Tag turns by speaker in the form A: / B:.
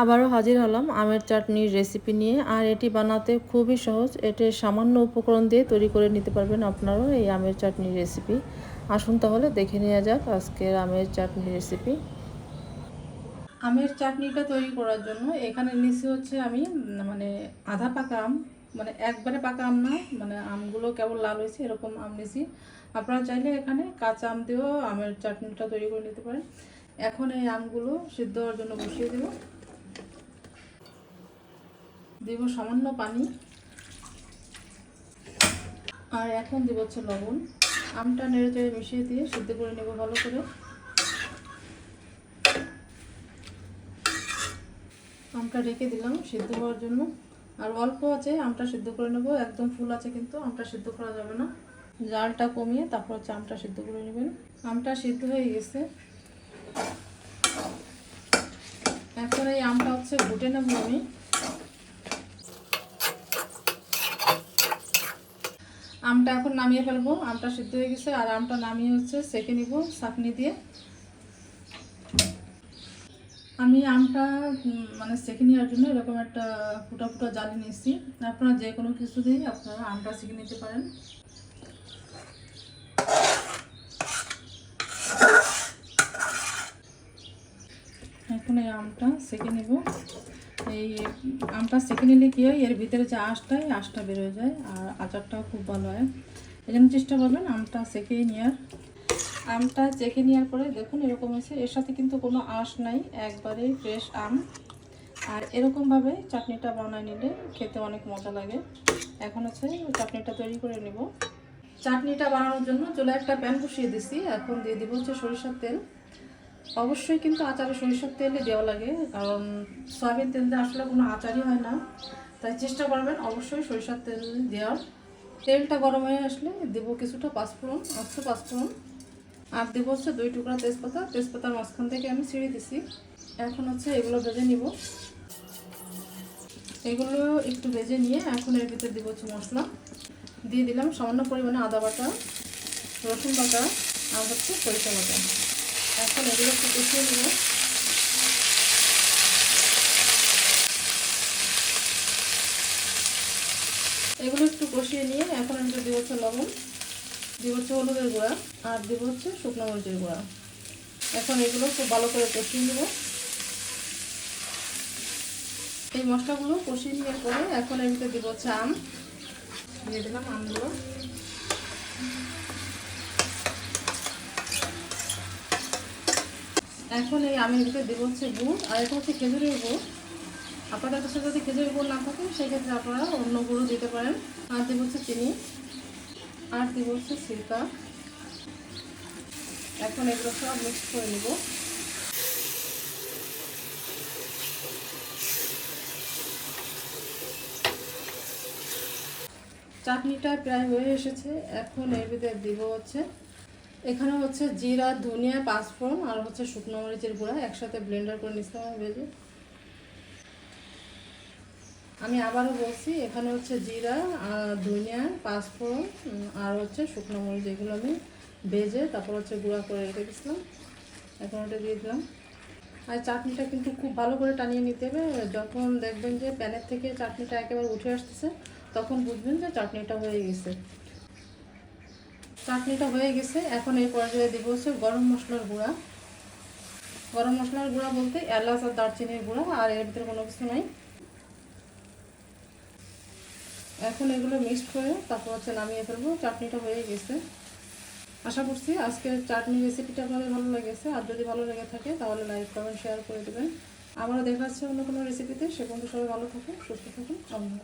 A: আবারও হাজির হলাম আমের চাটনির রেসিপি নিয়ে। আর এটি বানাতে খুবই সহজ। এটি সামান্য উপকরণ দিয়ে তৈরি করে নিতে পারবেন আপনারাও এই আমের চাটনির রেসিপি আসুন তাহলে দেখে নেওয়া যাক আজকের আমের চাটনির রেসিপি আমের চাটনিটা তৈরি করার জন্য এখানে নিচে হচ্ছে আমি মানে আধা পাকা আম মানে একবারে পাকা আম না মানে আমগুলো কেবল লাল হয়েছে, এরকম আম নিছি আপনারা চাইলে এখানে কাঁচা আম দিয়েও আমের চাটনিটা তৈরি করে নিতে পারেন। এখন এই আমগুলো সিদ্ধ হওয়ার জন্য বসিয়ে দেবো। দেব সামান্য পানি। আর এখন দেব হচ্ছে লবণ। আমটা নেড়ে চেড়ে মিশিয়ে দিয়ে সিদ্ধ করে নেব ভালো করে। আমটা রেখে দিলাম সিদ্ধ হওয়ার জন্য। আর অল্প আছে, আমটা সিদ্ধ করে নেব। একদম ফুল আছে কিন্তু, আমটা সিদ্ধ করা যাবে না। জালটা কমিয়ে তারপর হচ্ছে আমটা সিদ্ধ করে নেবেন। আমটা সিদ্ধ হয়ে গেছে। এখন এই আমটা হচ্ছে ঘুটে নেব আমি। আমটা এখন নামিয়ে ফেলব। আমটা সিদ্ধ হয়ে গেছে, আর আমটা নামিয়ে হচ্ছে সেকে নিব চাকনি দিয়ে। আমি আমটা মানে সেকে নেওয়ার জন্য এরকম একটা ফুটা ফুটা জালি নিচ্ছি আপনারা যে কোনো কিছু দিয়ে আপনারা আমটা সেকে নিতে পারেন। এখন এই আমটা সেকে নেব। এই, আমটা সেকে নিলে কী হয়, এর ভিতরে যে আঁশটা, এই আঁশটা বেরোয় যায়, আর আচারটাও খুব ভালো হয়। জন্য চেষ্টা করবেন, আমটা সেকে নেওয়ার। আমটা চেকে নেওয়ার পরে দেখুন, এরকম হয়েছে। এর সাথে কিন্তু কোনো আঁশ নাই, একবারে ফ্রেশ আম। আর এরকমভাবে চাটনিটা বানায় নিলে খেতে অনেক মজা লাগে। এখন হচ্ছে চাটনিটা তৈরি করে নেব। চাটনিটা বানানোর জন্য চলে একটা প্যান বসিয়ে দিছি। এখন দিয়ে দিব হচ্ছে সরিষার তেল। অবশ্যই কিন্তু আচারে সরিষার তেলে দেওয়া লাগে, কারণ সয়াবিন তেল দিয়ে আসলে কোনো আচারই হয় না। তাই চেষ্টা করবেন অবশ্যই সরিষার তেল দেওয়ার। তেলটা গরম হয়ে আসলে দেবো কিছুটা পাঁচফোড়ন অস্ত পাঁচফোড়ন। আর দেবো হচ্ছে দুই টুকরা তেজপাতা। তেজপাতার মাঝখান থেকে আমি ছিঁড়ে দিছি। এখন হচ্ছে এগুলো ভেজে নিব। এগুলো একটু ভেজে নিয়ে এখন এর ভিতরে দেবো হচ্ছে মশলা। দিয়ে দিলাম সামান্য পরিমাণে আদা বাটা, রসুন বাটা আর হচ্ছে সরিষা বাটা। এখন এগুলো একটু কষিয়ে নেব। এগুলো একটু কষিয়ে নিয়ে এখন আমি দিব হচ্ছে লবণ দিব হচ্ছে হলুদের গুঁড়া, আর দিব হচ্ছে শুকনো মরিচের গুঁড়া। এখন এগুলো খুব ভালো করে কষিয়ে নেব। এই মশলাগুলো কষিয়ে নেওয়ার পরে এখন এর ভিতরে দিব হচ্ছে আম। দিয়ে দিলাম আমগুলো। এখন এই আমের ভিতরে দেবো হচ্ছে গুড়, আর এটা হচ্ছে খেজুরের গুড়। আপনাদের কাছে যদি খেজুরের গুড় না থাকে, সেক্ষেত্রে আপনারা অন্য গুঁড়ো দিতে পারেন। আর দেবো হচ্ছে চিনি, আর দেবো হচ্ছে সিরকা। এখন এগুলো সব মিক্স করে নেব। চাটনিটা প্রায় হয়ে এসেছে। এখন এর ভিতরে দিব হচ্ছে এখানে হচ্ছে জিরা, ধনিয়া, পাঁচফোড়ন আর হচ্ছে শুকনো মরিচের গুঁড়া। একসাথে ব্লেন্ডার করে নিচ্ছিলাম আমি ভেজে। আমি আবারও বলছি, এখানে হচ্ছে জিরা ধনিয়া, পাঁচফোড়ন আর হচ্ছে শুকনো মরিচ, এগুলো আমি ভেজে তারপর হচ্ছে গুঁড়া করে রেখে দিয়েছিলাম এখন ওটা দিয়ে দিলাম। আর চাটনিটা কিন্তু খুব ভালো করে টানিয়ে নিতে হবে। যখন দেখবেন যে প্যানের থেকে চাটনিটা একেবারে উঠে আসতেছে, তখন বুঝবেন যে চাটনিটা হয়ে গেছে। চাটনিটা হয়ে গেছে। এখন এই পর্যায়ে দিব হচ্ছে গরম মশলার গুঁড়া। গরম মশলার গুঁড়া বলতে এলাচ আর দারচিনির গুঁড়া, আর এর ভিতরে কোনো কিছু নাই। এখন এগুলো মিক্সড করে তারপর হচ্ছে নামিয়ে ফেলব। চাটনিটা হয়ে গেছে। আশা করছি আজকের চাটনি রেসিপিটা আপনাদের ভালো লেগেছে। আর যদি ভালো লেগে থাকে তাহলে লাইক কমেন্ট শেয়ার করে দেবেন। আবারও দেখা হচ্ছে অন্য কোনো রেসিপিতে সে পর্যন্ত সবাই ভালো থাকুন, সুস্থ থাকুন। আল্লাহ